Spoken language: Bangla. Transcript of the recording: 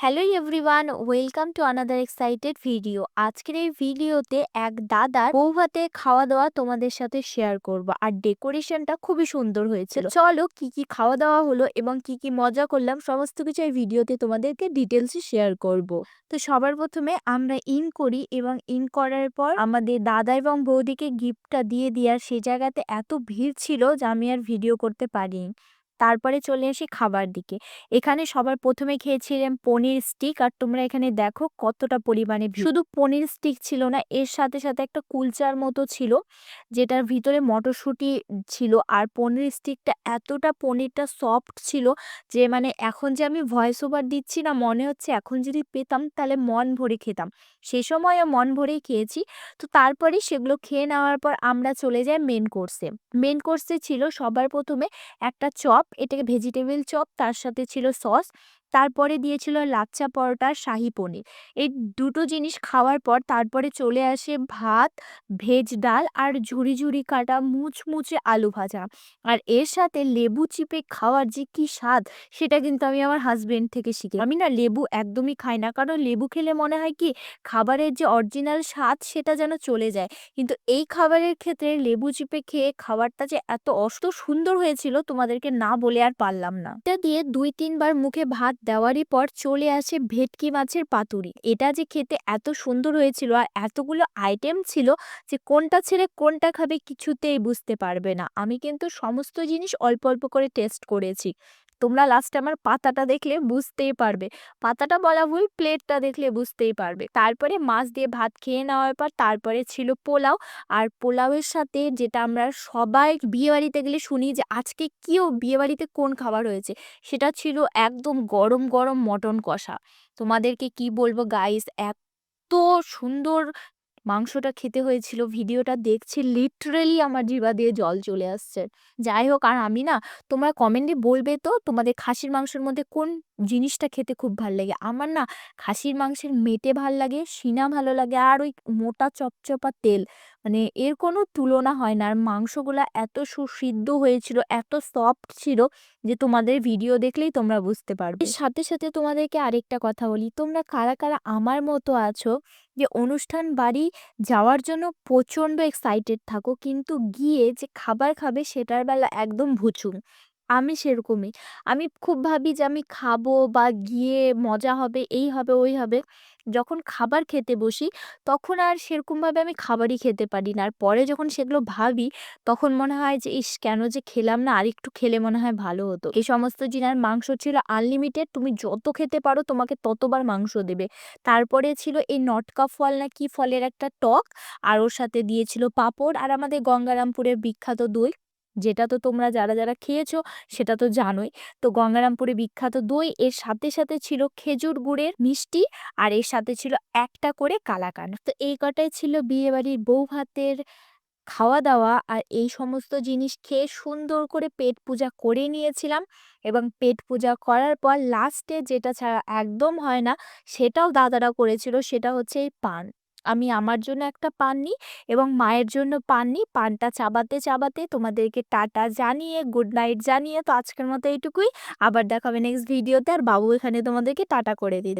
Hello everyone, welcome to another excited video. আজকের এই ভিডিওতে এক দাদার ভাতে খাওয়া দাওয়া তোমাদের সাথে শেয়ার করব। আর ডেকোরেশনটা খুবই সুন্দর হয়েছিল। চলো কি কি খাওয়া দাওয়া হলো এবং কি কি মজা করলাম সমস্ত কিছু এই ভিডিওতে তোমাদেরকে ডিটেলসে শেয়ার করব। তো সবার প্রথমে আমরা ইন করি এবং ইন করার পর আমাদের দাদা এবং বৌদিকে গিফটটা দিয়ে দেওয়ার সেই জায়গাতে এত ভিড় ছিল যে আমি আর ভিডিও করতে পারিনি। তারপরে চলে আসি খাবার দিকে। এখানে সবার প্রথমে খেয়েছিলাম পনির স্টিক আর তোমরা এখানে দেখো কতটা পরিমাণে শুধু পনির স্টিক ছিল না, এর সাথে সাথে একটা কুলচার মতো ছিল, যেটার ভিতরে মটরশুঁটি ছিল। আর পনির স্টিকটা এতটা পনিরটা সফট ছিল যে মানে এখন যে আমি ভয়েস ওভার দিচ্ছি না, মনে হচ্ছে এখন যদি পেতাম তাহলে মন ভরে খেতাম। সে সময়ও মন ভরেই খেয়েছি। তো তারপরে সেগুলো খেয়ে নেওয়ার পর আমরা চলে যাই মেন কোর্সে মেন কোর্সে ছিল সবার প্রথমে একটা চপ এটাকে ভেজিটেবিল চপ তার সাথে ছিল সস তারপরে দিয়েছিল লাচ্চা পরোটা, শাহি পনির। এই দুটো জিনিস খাওয়ার পর তারপরে চলে আসে ভাত, ভেজ ডাল আর ঝুড়ি ঝুড়ি কাটা মুচমুচে আলু ভাজা। আর এর সাথে লেবু চিপে খাওয়ার যে কি স্বাদ, সেটা কিন্তু আমি আমার হাজব্যান্ড থেকে শিখি আমি না লেবু একদমই খাই না। কারণ লেবু খেলে মনে হয় কি, খাবারের যে অরিজিনাল স্বাদ, সেটা যেন চলে যায়। কিন্তু এই খাবারের ক্ষেত্রে লেবু চিপে খেয়ে খাবারটা যে এত অষ্ট সুন্দর হয়েছিল, তোমাদেরকে না বলে আর পারলাম না। এটা দিয়ে দুই তিনবার মুখে ভাত দেওয়ারই পর চলে আসে ভেটকি মাছের পাতুরি। এটা যে খেতে এত সুন্দর হয়েছিল আর এতগুলো আইটেম ছিল যে কোনটা ছেড়ে কোনটা খাবে কিছুতেই বুঝতে পারবে না। আমি কিন্তু সমস্ত জিনিস অল্প অল্প করে টেস্ট করেছি। তোমরা লাস্টে আমার পাতাটা দেখলে বুঝতেই পারবে। পাতাটা বলা ভুল প্লেটটা দেখলে বুঝতেই পারবে। তারপরে মাছ দিয়ে ভাত খেয়ে নেওয়ার পর তারপরে ছিল পোলাও। আর পোলাওয়ের সাথে যেটা আমরা সবাই বিয়েবাড়িতে গেলে শুনি যে, আজকে কেউ বিয়েবাড়িতে কোন খাবার হয়েছে? সেটা ছিল একদম গরম গরম মটন কষা। তোমাদেরকে কি বলব গাইস এত সুন্দর মাংসটা খেতে হয়েছিল, ভিডিওটা দেখছি লিটারেলি আমার জিবা দিয়ে জল চলে আসছে। যাই হোক, আর আমি না, তোমরা কমেন্টে বলবে তো তোমাদের খাসির মাংসের মধ্যে কোন জিনিসটা খেতে খুব ভালো লাগে। আমার না খাসির মাংসের মেটে ভালো লাগে, সিনা ভালো লাগে আর ওই মোটা চপচপা তেল। মানে এর কোনো তুলনা হয় না। আর মাংসগুলা এত সুসিদ্ধ হয়েছিল, এত সফট ছিল যে তোমাদের ভিডিও দেখলেই তোমরা বুঝতে পারবে। সাথে সাথে তোমাদেরকে আরেকটা কথা বলি। তোমরা কারা কারা আমার মতো আছো যে অনুষ্ঠান বাড়ি যাওয়ার জন্য প্রচণ্ড এক্সাইটেড থাকো, কিন্তু গিয়ে যে খাবার খাবে সেটার বেলা একদম ভুচুং। আমি সেরকমই। আমি খুব ভাবি যে আমি খাব বা গিয়ে মজা হবে, এই হবে, ওই হবে। যখন খাবার খেতে বসি, তখন আর সেরকমভাবে আমি খাবারই খেতে পারি না। আর পরে যখন সেগুলো ভাবি, তখন মনে হয় যে, ইস, কেন যে খেলাম না? আর একটু খেলে মনে হয় ভালো হতো। এই সমস্ত জিনার মাংস ছিল আনলিমিটেড তুমি যত খেতে পারো তোমাকে ততবার মাংস দেবে। তারপরে ছিল এই নটকা ফল না কি ফলের একটা টক, আর ওর সাথে দিয়েছিল পাঁপড়। আর আমাদের গঙ্গারামপুরের বিখ্যাত দই। যেটা তো তোমরা যারা যারা খেয়েছো সেটা তো জানোই। তো গঙ্গারামপুরে বিখ্যাত দই, এর সাথে সাথে ছিল খেজুর গুড়ের মিষ্টি আর এর সাথে ছিল একটা করে কালাকান তো এই কটাই ছিল বিয়েবাড়ির বউ ভাতের খাওয়া দাওয়া আর এই সমস্ত জিনিস খেয়ে সুন্দর করে পেট পূজা করে নিয়েছিলাম এবং পেট পূজা করার পর লাস্টে যেটা ছাড়া একদম হয় না সেটাও দাদারা করেছিল, সেটা হচ্ছে এই পান। আমি আমার জন্য একটা পান নিই এবং মায়ের জন্য পান নিই পানটা চাবাতে চাবাতে তোমাদেরকে টাটা জানিয়ে, গুড নাইট জানিয়ে, তো আজকের মতো এইটুকুই। আবার দেখাবে নেক্সট ভিডিওতে আর বাবু এখানে তোমাদেরকে টাটা করে দিয়ে